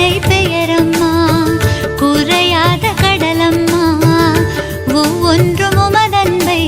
உன்னை பெயரம்மா குறையாத கடலம்மா. ஒவ்வொன்றும் உமதன்பை